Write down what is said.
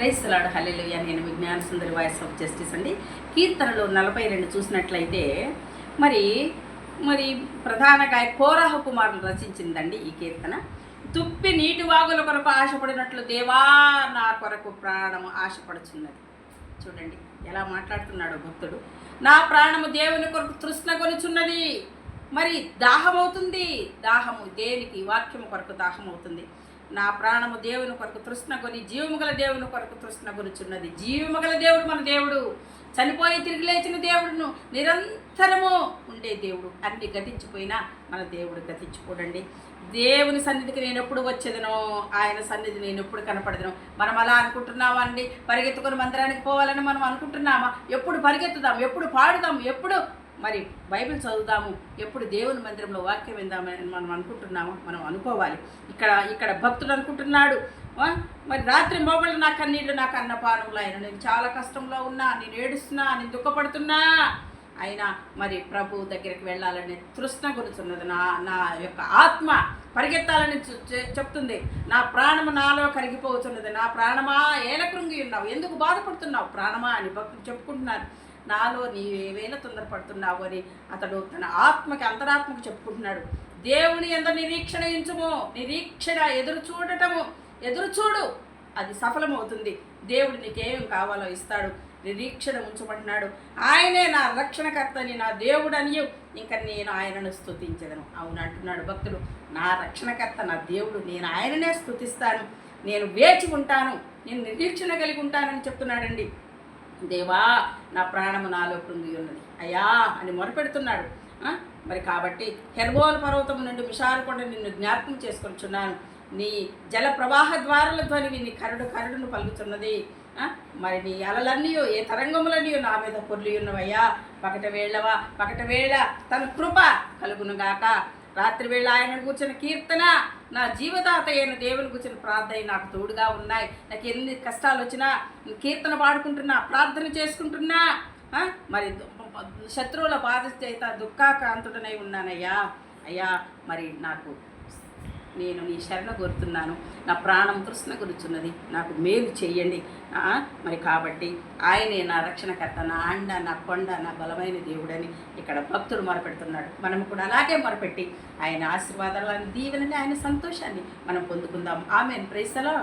క్రైస్తలాడు హల్లెలూయ. నేను విజ్ఞాన సుందరి voice of justice అండి. కీర్తనలు నలభై రెండు చూసినట్లయితే మరి మరి ప్రధాన గాయ కోరాహ కుమారులు రచించిందండి ఈ కీర్తన. తుప్పి నీటి వాగుల కొరకు ఆశపడినట్లు దేవా నా కొరకు ప్రాణము ఆశపడుచున్నది. చూడండి ఎలా మాట్లాడుతున్నాడు భక్తుడు. నా ప్రాణము దేవుని కొరకు తృష్ణ కొనుచున్నది. మరి దాహమవుతుంది. దాహము దేనికి? వాక్యము కొరకు దాహమవుతుంది. నా ప్రాణము దేవుని కొరకు తృష్ణ కొని జీవము గల దేవుని కొరకు తృష్ణ కొనుచున్నది. జీవము గల దేవుడు మన దేవుడు. చనిపోయి తిరిగి లేచిన దేవుడును నిరంతరము ఉండే దేవుడు. అన్ని గతించిపోయినా మన దేవుడు గతించిపోడండి. దేవుని సన్నిధికి నేను ఎప్పుడు వచ్చేదనో ఆయన సన్నిధి నేను ఎప్పుడు కనపడదను. మనం అలా అనుకుంటున్నామా అండి? పరిగెత్తుకుని మందిరానికి పోవాలని మనం అనుకుంటున్నామా? ఎప్పుడు పరిగెత్తుదాం? ఎప్పుడు పాడుదాం? ఎప్పుడు మరి బైబిల్ చదువుదాము. ఎప్పుడు దేవుని మందిరంలో వాక్యం విందామని మనం అనుకుంటున్నాము మనం అనుకోవాలి. ఇక్కడ ఇక్కడ భక్తుడు అనుకుంటున్నాడు. మరి రాత్రి మొబైల్ నా కన్నీళ్ళు నాకు అన్నపానంలో అయినా నేను చాలా కష్టంలో ఉన్నా నేను ఏడుస్తున్నా నేను దుఃఖపడుతున్నా. అయినా మరి ప్రభు దగ్గరికి వెళ్ళాలని తృష్ణ గురుచున్నది నా నా యొక్క ఆత్మ పరిగెత్తాలని చెప్తుంది. నా ప్రాణము నాలో కరిగిపోతున్నది. నా ప్రాణమా ఏల కృంగి ఉన్నావు. ఎందుకు బాధపడుతున్నావు? ప్రాణమా అని భక్తులు చెప్పుకుంటున్నారు. నాలో నీ తొందరపడుతున్నావు అని అతడు తన ఆత్మకి అంతరాత్మకు చెప్పుకుంటున్నాడు. దేవుని ఎంత నిరీక్షణ ఇంచుము నిరీక్షణ ఎదురు చూడటము. ఎదురు చూడు. అది సఫలమవుతుంది. దేవుడు నీకేం కావాలో ఇస్తాడు. నిరీక్షణ ఉంచమంటున్నాడు. ఆయనే నా రక్షణకర్తని నా దేవుడని ఇంకా నేను ఆయనను స్థుతించదను అవును అంటున్నాడు భక్తుడు. నా రక్షణకర్త నా దేవుడు నేను ఆయననే స్థుతిస్తాను నేను వేచి ఉంటాను. నేను నిరీక్షణ కలిగి ఉంటానని చెప్తున్నాడండి. దేవా నా ప్రాణము నాలో ఉన్నది అయ్యా అని మొరపెడుతున్నాడు. మరి కాబట్టి హెర్బోల్ పర్వతం నుండి విశాలకొండ నిన్ను జ్ఞాపకం చేసుకొచ్చున్నాను నీ జల ప్రవాహ ద్వారాల ధ్వనివి నీ కరుడు కరుడును పలుకుతున్నది. మరి నీ అలలన్నీయో ఏ తరంగములన్నీయో నా మీద పొర్లి ఉన్నవయ్యా పకట వేళ్ళవా పకట వేళ తన కృప కలుగునుగాక. రాత్రి వేళ ఆయన కూర్చున్న కీర్తన నా జీవదాత అయిన దేవుని కూర్చున్న ప్రార్థన నాకు తోడుగా ఉన్నాయి. నాకు ఎన్ని కష్టాలు వచ్చినా కీర్తన పాడుకుంటున్నా ప్రార్థన చేసుకుంటున్నా మరి శత్రువుల బాధ చేత దుఃఖాక్రాంతుడనై ఉన్నానయ్యా. అయ్యా మరి నాకు నేను నీ శరణ కోరుతున్నాను. నా ప్రాణం కృష్ణ గురుచున్నది నాకు మేలు చెయ్యండి. మరి కాబట్టి ఆయనే నా రక్షణకర్త నా అండ నా కొండ నా బలమైన దేవుడని ఇక్కడ భక్తుడు మొరపెడుతున్నాడు. మనం కూడా అలాగే మొరపెట్టి ఆయన ఆశీర్వాదాలను దీవెనని ఆయన సంతోషాన్ని మనం పొందుకుందాం. ఆమె ప్రైసలా